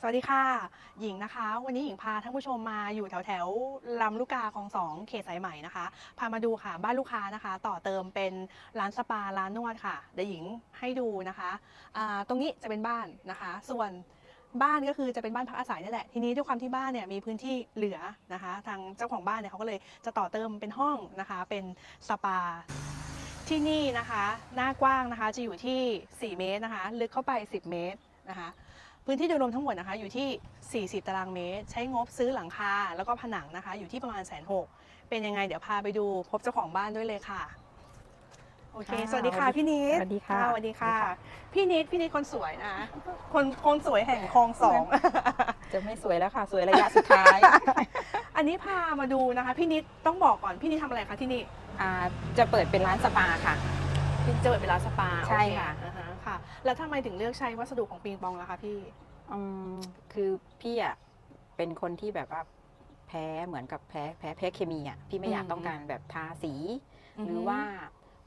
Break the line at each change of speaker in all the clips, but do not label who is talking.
สวัสดีค่ะ หญิงนะคะ วันนี้หญิงพาท่านผู้ชมมาอยู่แถวแถวลำลูกกาคลองสองเขตสายใหม่นะคะ พามาดูค่ะบ้านลูกค้านะคะ ต่อเติมเป็นร้านสปาร้านนวดค่ะเดี๋ยวหญิงให้ดูนะคะอ่าตรงนี้จะเป็นบ้านนะคะ ส่วนบ้านก็คือจะเป็นบ้านพักอาศัยนี่แหละ ทีนี้ด้วยความที่บ้านเนี่ยมีพื้นที่เหลือนะคะ ทางเจ้าของบ้านเนี่ยเขาก็เลยจะต่อเติมเป็นห้องนะคะ เป็นสปาที่นี่นะคะ หน้ากว้างนะคะจะอยู่ที่ 4 เมตรนะคะ ลึกเข้าไป 10 เมตรนะคะ พื้นที่โดยรวมทั้งหมดนะคะอยู่ที่ 40 ตารางเมตร ใช้งบซื้อหลังคาแล้วก็ผนังนะคะ อยู่ที่ประมาณแสนหกเป็นยังไงเดี๋ยวพาไปดูพบเจ้าของบ้านด้วยเลยค่ะโอเค
ค่ะ
สวัสดีค่ะพี่นิด
สวัสดีค่ะ
สวัสดีค่ะ
สวัสดีค่ะ
พี่นิด พี่นิดคนสวยนะ คนคนสวยแห่งคลองสอง
จะไม่สวยแล้วค่ะ สวยระยะสุดท้าย
อันนี้พามาดูนะคะ พี่นิดต้องบอกก่อน พี่นิดทำอะไรคะที่นี่
อ่าจะเปิดเป็นร้านสปาค่ะ
พี่จะเปิดเป็นร้านสปา
ใช่
โอเค่ะอ่าฮค่ะ แล้วทำไมถึงเลือกใช้วัสดุของปิงปองล่ะคะพี่
อืมคือพี่อะเป็นคนที่แบบว่าแพ้เหมือนกับแพ้แพ้แพ้เคมีอะพี่ไม่อยาก
อืม
ต้องการแบบทาสี
อือฮึ
หรือว่า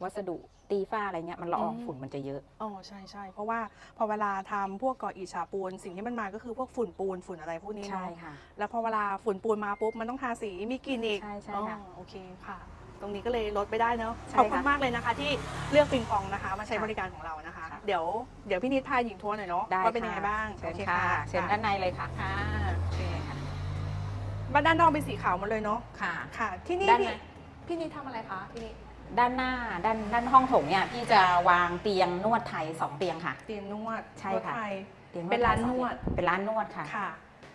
วัสดุตีฝ้าอะไรเงี้ยมันละออง
อืม
ฝุ่นมันจะเยอะ
อ๋อใช่ใช่เพราะว่าพอเวลาทำพวกก่ออิฐฉาปูน สิ่งที่มันมาก็คือพวกฝุ่นปูนฝุ่นอะไรพวกนี้
ใช่
เนาะ
ค่ะ
แล้วพอเวลาฝุ่นปูนมาปุ๊บมันต้องทาสีมีกลิ่นอีก
ใช่ใช่
อ๋อ
ค่ะ
โอเคค่ะ ตรงนี้ก็เลยลดไปได้เนาะ
ใช่
ขอบคุณ
ค่ะ
มากเลยนะคะ ที่เลือกปิงปองนะคะ มาใช้
ค่ะ
บริการของเรานะคะ
ค่ะ
เดี๋ยวเดี๋ยวพี่นิดพาหญิงทัวร์หน่อยเนาะ
ได้
ว่าเป็นยังไง
ค่ะ
บ้าง
เชิญ
โอเค
ค่ะเชิญด้านในเลยค่ะ
ค่ะโอเคค่ะบ้านด้านนอกเป็นสีขาวหมดเลยเนาะ
ค่ะ
ค่ะ ที่นี่
ด้าน
พี่
ใน
พี่นิดทำอะไรคะพี่นิด
ด้านหน้าด้านด้านห้องโถงเนี่ยพี่จะวางเตียงนวดไทยสองเตียงค่ะ
เตียงนวด
ใช่ค่ะ
นวดไทย
ตียง
เป็นร้าน
ไทยสอง
นวด
เตียงเป็นร้านนวดค่ะ
ค่ะ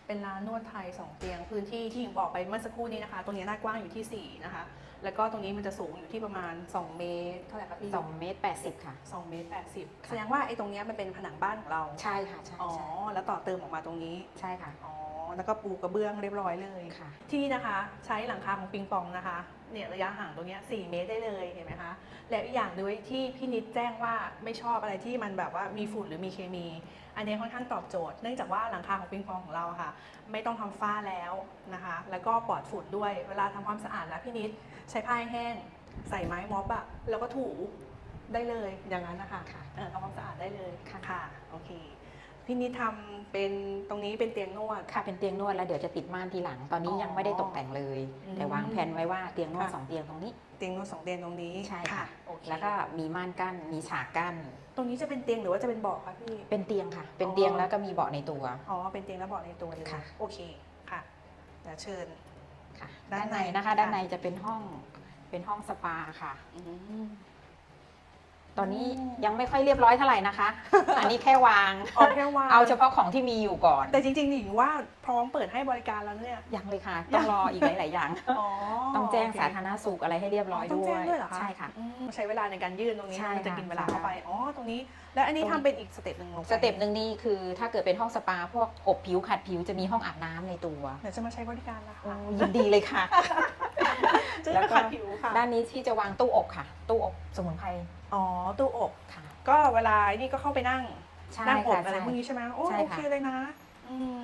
เป็นร้านนวดไทย 2 เตียง พื้นที่ที่หญิงบอกไปเมื่อสักครู่นี้นะคะ ตรงนี้หน้ากว้างอยู่ที่ 4 นะคะ แล้วก็ตรงนี้มันจะสูงอยู่ที่ประมาณ 2 เมตร เท่าไหร่คะพี่
สองเมตรแปดสิบค่ะ
2 เมตร 80 แสดงว่าไอ้ตรงเนี้ยมันเป็นผนังบ้านของเรา
ใช่ค่ะ ใช่
อ๋อ
ใช่
แล้วต่อเติมออกมาตรงนี้
ใช่ค่ะ
อ๋อ แล้วก็ปูกระเบื้องเรียบร้อยเลย
ค่ะ
ที่นี่นะคะใช้หลังคาของปิงปองนะคะเนี่ยระยะห่างตรงเนี้ย4เมตรได้เลยเห็นไหมคะ และอีกอย่างด้วยที่พี่นิดแจ้งว่าไม่ชอบอะไรที่มันแบบว่ามีฝุ่นหรือมีเคมี อันนี้ค่อนข้างตอบโจทย์ เนื่องจากว่าหลังคาของปิงปองของเราอะค่ะ ไม่ต้องทำฝ้าแล้วนะคะ แล้วก็ปลอดฝุ่นด้วย เวลาทำความสะอาดแล้วพี่นิดใช้ผ้าแห้ง ใส่ไม้ม็อบอะแล้วก็ถูได้เลยอย่างนั้นนะคะ
ค่ะ
เออทำความสะอาดได้เลย
ค่ะ
ค่ะโอเค พี่นิดทำเป็นตรงนี้เป็นเตียงนวด
ค่ะเป็นเตียงนวดแล้วเดี๋ยวจะติดม่านทีหลัง ตอนนี้
อ๋อ
ยังไม่ได้ตกแต่งเลย
อืม
แต่วางแผนไว้ว่าเตียงนวด
ค่ะ
สองเตียงตรงนี้
เตียงนวดสองเตียงตรงนี้
ใช่ค่ะ
โอเค
แล้วก็มีม่านกั้นมีฉากกั้น
ตรงนี้จะเป็นเตียงหรือว่าจะเป็นเบาะคะพี่
เป็นเตียงค่ะ เป็น
อ๋อ
เตียงแล้วก็มีเบาะในตัว
อ๋อ เป็นเตียงและเบาะในตัวเลย
ค่ะ
โอเคค่ะเดี๋ยวเชิญ
ค่ะ
ด้า
ด้านน
ใน
ในนะคะ
ค่ะ
ด้านในจะเป็นห้องเป็นห้องสปาค่ะ ตอนนี้ยังไม่ค่อยเรียบร้อยเท่าไหร่นะคะ อันนี้แค่วาง
อ๋อแค่วาง
เอาเฉพาะของที่มีอยู่ก่อน
แต่จริงๆหญิงว่าพร้อมเปิดให้บริการแล้วเนี่ย
ยังเลยค่ะ ต้องรออีกหลาย ๆ อย่าง
อ๋อ
ต้องแจ้ง
โเค
สาธารณสุขอะไรให้เรียบร้อย
ต้อง
ด้ว
แจ้
ย
งด้วยเหรอคะ
ใช่ค่ะ
อืมใช้เวลาในการยื่นตรงนี้
ใช่
มันจะ
ค่ะ
กินเวลา
ใช่
เข้าไป อ๋อ ตรงนี้ แล้วอันนี้
ตรงนี้
ทำเป็นอีกสเต็ปหนึ่งลงไป
สเต็ปหนึ่งนี่คือถ้าเกิดเป็นห้องสปาพวกอบผิวขัดผิวจะมีห้องอาบน้ำในตัว
เดี๋ยวจะมาใช้บริการนะคะ
โอ้ยินดีเลยค่ะ
จะ
แล้ว
ได้
ก็
ขัดผิวค่ะ
ด้านนี้ที่จะวางตู้อบค่ะ ตู้อบสมุนไพร
อ๋อ ตู้อบ
ค่ะ
ก็เวลานี่ก็เข้าไปนั่ง
ใช่
นั่งอบ
ค่ะ
อะไร
ใช่
พวกนี้ใช่ไหมโอ้
ใช่
โอ
ค่ะ
เคเลยนะ อืม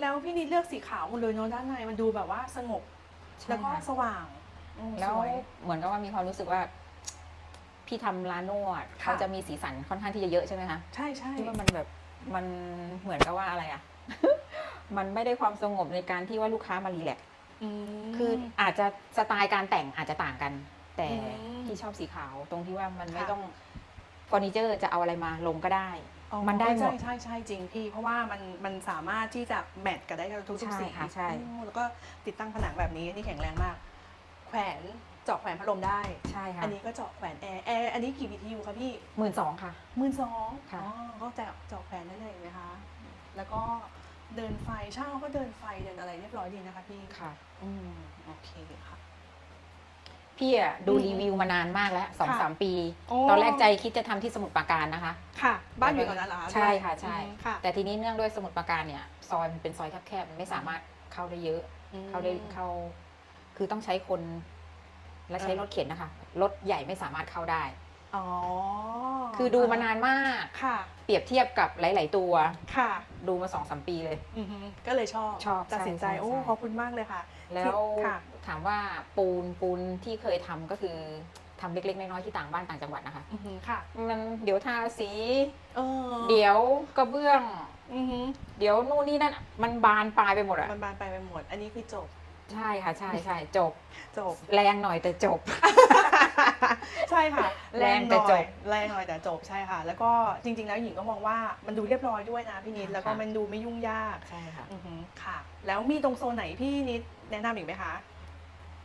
แล้วพี่นิดเลือกสีขาวหมดเลยเนาะด้านในมันดูแบบว่าสงบ
ใช่
แล้วก็
ค่ะ
สว่างอืม
แล้ว
สวย
เหมือนกับว่ามีความรู้สึกว่า พี่ทำร้านนวด
ค่ะ
เขาจะมีสีสันค่อนข้างที่จะเยอะใช่ไหมคะ
ใช่ใช่
ที่ว่ามันแบบมันเหมือนกับว่าอะไรอะ มันไม่ได้ความสงบในการที่ว่าลูกค้ามารีแลกซ์
ม
คืออาจจะสไตล์การแต่งอาจจะต่างกัน แต่
อืม
ที่ชอบสีขาวตรงที่ว่ามันไม่
ค่ะ
ต้องเฟอร์นิเจอร์จะเอาอะไรมาลงก็ได้
อ๋อ
มันได้หมด
ใช่ใช่ใช่จริงพี่ เพราะว่ามันมันสามารถที่จะแมทกันได้กับทุก
ใช่
ๆสี
ค่ะใช่
อืมแล้วก็ติดตั้งผนังแบบนี้นี่แข็งแรงมาก แขวนเจาะแขวนพัดลมได้
ใช่ค่ะ
อันนี้ก็เจาะแขวนแอร์แอร์อันนี้กี่ BTU คะพี่
หมื่นสองค่ะ
หมื่นสอง
ค่ะ
อ๋อก็เจาะเจาะแขวนได้เลยไหมคะแล้วก็ เดินไฟช่างเขาก็เดินไฟเดินอะไรเรียบร้อยดีนะคะพี่
ค่ะ
อืมโอเคค่ะ
พี่อะดู
อืม
รีวิวมานานมากแล้วสอง
ค่ะ
สามปี
โอ้
ตอนแรกใจคิดจะทำที่สมุทรปราการนะคะ
ค่ะ บ้านอยู่ตรงนั้นเหรอคะ
ใช่ค่ะใช่
อืมค่ะ
แต่ทีนี้เนื่องด้วยสมุทรปราการเนี่ย ซอยมันเป็นซอยแคบๆมันไม่สามารถเข้าได้เยอะ เข้าได้เข้า คือต้องใช้คน และใช้
เออ
รถเข็นนะคะรถใหญ่ไม่สามารถเข้าได้
อ๋อ
คือดูมานานมาก
ค่ะ
เปรียบเทียบกับหลาย ๆ ตัว
ค่ะ
ดูมาสองสามปีเลย
อือฮึก็เลยชอบ
ชอบ
ตัดสินใจ
ใช่ใช่
โอ้
ใช่
ขอบคุณมากเลยค่ะ
แล้ว
ค่ะ
ถามว่าปูนปูนที่เคยทำก็คือทำเล็ก ๆ น้อย ๆ ที่ต่างบ้านต่างจังหวัดนะคะ
อือหือค่ะ
มันเดี๋ยวทาสี
เออ
เดี๋ยวกระเบื้อง
อือหือ
เดี๋ยวนู่นนี่นั่น มันบานปลายไปหมดอะ
มันบานไปไปหมด อันนี้คือจบ
ใช่ค่ะ ใช่ใช่จบ
จบ
แรงหน่อยแต่จบ
ใช่ค่ะ
แรงแต่
หน่อย
จบ
แรงหน่อยแต่จบใช่ค่ะ แล้วก็จริง ๆ แล้วหญิงก็มองว่ามันดูเรียบร้อยด้วยนะพี่นิดแล้วก็
ค่ะ
มันดูไม่ยุ่งยาก
ใช่ค่ะ
อือหือค่ะ แล้วมีตรงโซนไหนพี่นิดแนะนำอีกไหมคะ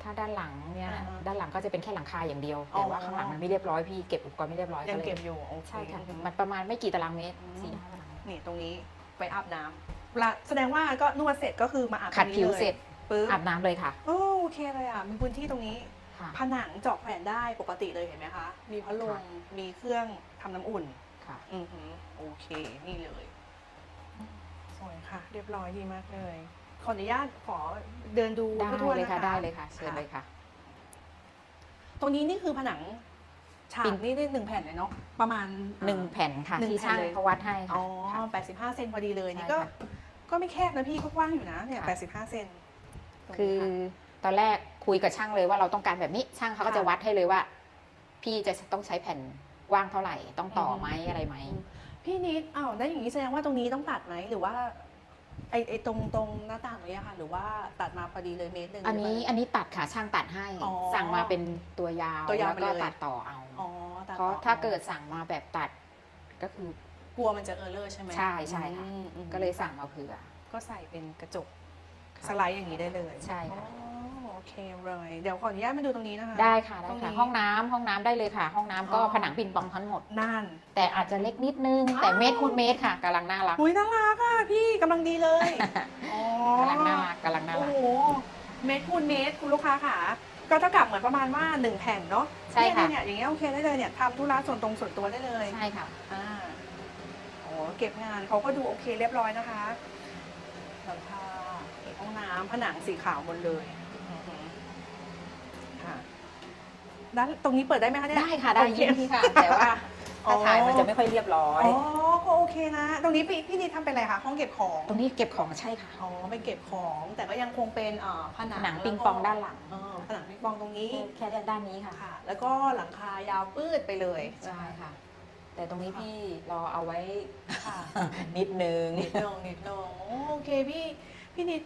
ถ้าด้านหลังเนี่ย
อ่าฮะ
ด้านหลังก็จะเป็นแค่หลังคาอย่างเดียว
อ๋อ
แต่ว่าข้างหลังมันไม่เรียบร้อยพี่เก็บอุปกรณ์ไม่เรียบร้อย
ยัง
ล
เก็บอยู่โอเค
ใช่ค่ะ
อือหือ
มันประมาณไม่กี่ตารางเมตร
อืม
สี่ห้าตารางเมตร
นี่ตรงนี้ไปอาบน้ำละแสดงว่าก็นวดเสร็จก็คือมาอาบ
ขัด
ตงนี้
ผิว
ลย
เสร็จ
ปึ๊บ
อาบน้ำเลยค่ะ
โอ้โอเคเลยอะมีพื้นที่ตรงนี้
ค่ะ
ผนังเจาะแขวนได้ปกติเลยเห็นไหมคะ มีพัดลม
ค่ะ
มีเครื่องทำน้ำอุ่น
ค่ะ
อือหือโอเค นี่เลย สวยค่ะ เรียบร้อยดีมากเลย ขออนุญาตขอเดินดู
ได้
ทั่วๆ
เลย
นะ
ค่ะ
คะ
ได้เลยค่ะ เชิญเลยค่ะ
ตรงนี้นี่คือผนังฉา
ปิ
ก
ง
นี่ได้หนึ่งแผ่นเลยเนาะ ประมาณ
หนึ่งแผ่นค่ะ
หนึ่ง
ที่
แผ่น
ช่าง
เลย
เขาวัดให้ค่ะ
อ๋อ
ค่ะ
แปดสิบห้าเซนพอดีเลย นี่
ใช่
ก็
ค่ะ
ก็ไม่แคบนะพี่ก็กว้างอยู่นะเนี่ย
ค่ะ
แปดสิบห้าเซนตรง
คื
นี้
อ
ค่ะ
ตอนแรก คุยกับช่างเลยว่าเราต้องการแบบนี้ช่างเขาก็
ค่ะ
จะวัดให้เลยว่า พี่จะต้องใช้แผ่นกว้างเท่าไหร่ ต้องต่ออ
ม
ไหมอะไรไหม
พี่นิดอ้าวได้อย่างนี้แสดงว่าตรงนี้ต้องตัดไหมหรือว่าไอไอตรงตรงหน้าต่างนี้อะค่ะ หรือว่าตัดมาพอดีเลยเมตรหนึ่ง
อันนี้
หรืว่า
อันนี้ตัดค่ะช่างตัดให้
อ๋อ
สั่งมาเป็นตัวยาว
ตัวยาว
แล้วก็
ไปเลย
ตัดต่อเอา
อ๋อตัด
เพราะ
ต่อ
ถ้าเกิดสั่งมาแบบตัดก็คือก
ลัวมันจะเออร์เลอร์ใช่ไหม
ใช่ใช่ค่ะ
อืมอืม
ก็เลยสั่งมาเผื่อ
ก็ใส่เป็นกระจก
ค่ะ
สไลด์อย่างนี้ได้เลย
ใช่ค่ะ
อ๋อโอ เคเลย เดี๋ยวขออนุญาตมาดูตรงนี้นะคะ
ได้ค่ะได้
ตรงนี้
ค่ะ ห้องน้ำห้องน้ำได้เลยค่ะ ห้องน้ำก็
อ๋อ
ผนังปิงปองทั้งหมด
นั่น
แต่อาจจะเล็กนิดนึง แต่
อ้าว
เมตรคูณเมตรค่ะกำลังน่ารัก
หุยน่ารักอะพี่กำลังดีเลยอ๋อกำ
ลังน่ารักกำลังน่า
โอ้
รัก
โหเมตรคูณเมตรคุณลูกค้าค่ะ ก็เท่ากับเหมือนประมาณว่าหนึ่งแผ่นเนาะ
ใช่ค่ะ
เนี่ยเนี่ยอย่างเงี้ยโอเคได้เลยเนี่ยทำธุระส่วนตรงส่วนตัวได้เลย
ใช่ค่ะ
อ่าโอ้เก็บงานเขาก็ดูโอเคเรียบร้อยนะคะหลังคาเอกห้องน้ำผนังสีขาวหมดเลยอือหือค่ะ ด้านตรงนี้เปิดได้ไหมคะเนี่ย
ได้ค่ะได้
โอเค
ยินดีค่ะ แต่ว่าถ้าถ่ายมันจะไม่ค่อยเรียบร้อย
อ๋อก็โอเคนะ ตรงนี้พี่พี่นิดทำเป็นอะไรคะห้องเก็บของ
ตรงนี้เก็บของใช่ค่ะ
อ๋อไม่เก็บของแต่ก็ยังคงเป็นเอ่อผนัง
ผนังปิงปองด้านหลัง
เออผนังปิงปองตรงนี้
แค่ด้านนี้ค่ะ
ค่ะ แล้วก็หลังคายาวปื้ดไปเลย
ใช่ค่ะ แต่ตรงนี้พี่รอเอาไว้
ค่ะ
นิดนึง
นิดนึงนิดนึงโอเคพี่พี่นิด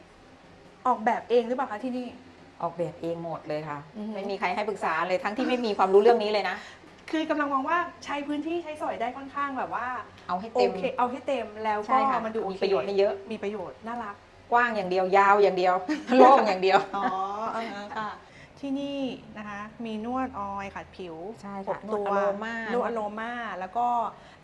ออกแบบเองหรือเปล่าคะที่นี่
ออกแบบเองหมดเลยค่ะ
อือหือ
ไม่มีใครให้ปรึกษาเลยทั้งที่ไม่มีความรู้เรื่องนี้เลยนะ
คือกำลังมองว่าใช้พื้นที่ใช้สอยได้ค่อนข้างแบบว่า
เอาให้
โอ
เต็ม
เค เอาให้เต็มแล้ว
ใช่
ก็
ค่ะ
มันดูโอ
มี
เค
ประโยชน์ไม่เยอะ
มีประโยชน์น่ารัก
กว้างอย่างเดียวยาวอย่างเดียว โล่งอย่างเดียว
อ๋ออ่าฮะค่ะที่นี่นะคะ มีนวดออยล์ขัดผิว
ใช่
ห
ค่ะ
กตัวน
วดอโรมา
นวดอโรมา แล้วก็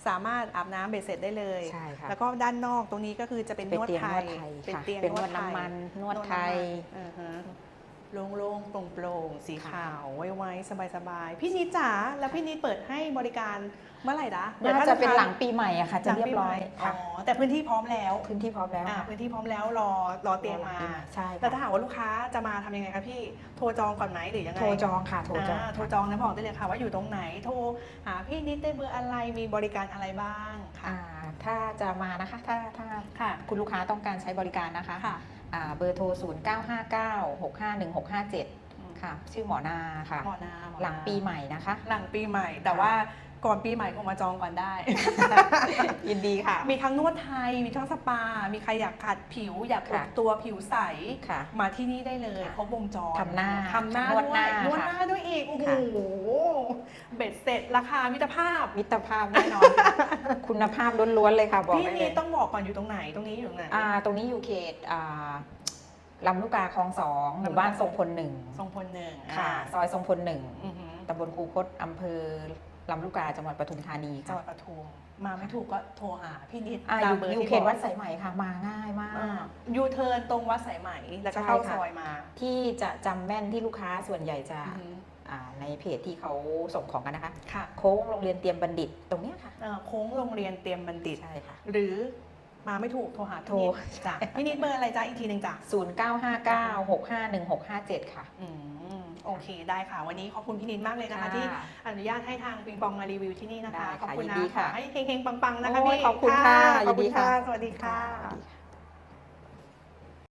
สามารถอาบน้ำเบ็ดเสร็จได้เลย
ใช่ค่ะ
แล้วก็ด้านนอกตรงนี้ก็คือจะเป็น
เป็น
นวด
เตียง
ไท
นวยดไทย
เป็น
ค่ะ
เตียง
เป็น
น
น
ว
ว
ด
ด
ไทย
น้ำมันนวดไทย
อ่าฮะ โล่งๆโปร่งๆ สี
ค่ะ
ขาวไว้ๆสบายๆ พี่นิดจ๋าแล้วพี่นิดเปิดให้บริการเมื่อไหร่นะ
น่าจะเป็นหลัง
ปิด
ปีใหม่อะค่ะ จะเรียบร้อย
อ๋
ค่ะ
อแต่พื้นที่พร้อมแล้ว
พื้นที่พร้อมแล้ว
อ่า
ค่ะ
พื้นที่พร้อมแล้วรอรอเตรียมมา
ใช่
แล้วถ้า
ค่ะ
หากว่าลูกค้าจะมาทำยังไงคะพี่โทรจองก่อนไหมหรือยังไง
โทรจองค่ะโทรจองา
โทรจองนะบอกได้เลยค่ะว่าอยู่ตรงไหนโทรหาพี่นิดได้เบอร์อะไรมีบริการอะไรบ้างค่ะ
อ่าถ้าจะมานะคะ ถ้าถ้า
ค่ะ
คุณลูกค้าต้องการใช้บริการนะคะ
ค่ะ
อ่า เบอร์โทร 0 9 5 9 6 5 1 6 5 7 ค่ะ ชื่อหมอนาค่ะ
หมอนาหมอนา
หลังปีใหม่นะคะ
หลังปีใหม่แต่ว่า ก่อนปีใหม่คงมาจองก่อนได้
ยินดีค่ะ
มีทั้งนวดไทย มีทั้งสปา มีใครอยากขัดผิว อยากอบ
ค่ะ
ตัวผิวใส
ค่ะ
มาที่นี่ได้เลย
ค่ะ
ครบวงจร
ทำหน้า
ทำหน้าน
วดหน้า
ด้วยนวด
ค่ะ
หน้าด้วยอีก โอ้โห
ค่ะ
เบ็ดเสร็จราคามิตรภาพ
มิตรภาพแน่นอน คุณภาพล้วนๆเลยค่ะ บอก
พี่
ได้เล
นี่
ย
ต้องบอกก่อนอยู่ตรงไหน ตรงนี้อยู่ตรงไหน
อ่าตรงนี้อยู่เขตอ่าลำลูกกาคลองสองหมู่บ้านทรงพลหนึ่ง
ทรงพลหนึ่ง
ค่ะ
อ่า
ซอยทรงพลหนึ่ง
อือหือ
ตำบลคูคตอำเภอ ลำลูกกาจังหวัดปทุมธานี
จัง
ค่ะ
หวัดปทุมมาไม่ถูกก็โทรหาพี่นิด
อ่า
ตา
อ
ม
ยู่
เบอร์
อยู่
ที่
เขต
บอก
วัดสายใหม่ค่ะ มาง่ายมาก
อ่ายูเทิร์นตรงวัดสายไหมแล้วก็เข้า
ใช่ค่ะ
ซอยมา
ที่จะจำแม่นที่ลูกค้าส่วนใหญ่จะ
อือหือ
อ่าในเพจที่เขาส่งของกันนะคะ
ค่ะ
โค้งโรงเรียนเตรียมบัณฑิตตรงเนี้ยค่ะ
เอ่อโค้งโรงเรียนเตรียมบัณฑิต
ใช่ค่ะ
หรือมาไม่ถูกโทรหา
โทร
พี่นิดจ้ะพี่นิดเบอร์อะไรจ้ะอีกทีหนึ่งจ้ะ
0959651657 ค่ะ
อืม โอเคได้ค่ะ วันนี้ขอบคุณพี่นินมากเลยนะคะที่อนุญาตให้ทางปิงปองมารีวิวที่นี่นะคะ
ได้
ขอบคุณ
ยิน
นะ
ดี
ข
ค่ะ
ให้เฮงๆปังๆนะคะ
โอ้ย
พี่
ขอบคุณค่ะ
ขอบคุณ
ยินดี
ค่ะ
ค่ะ
สวัสดีค่ะ
สวัสดีค่ะ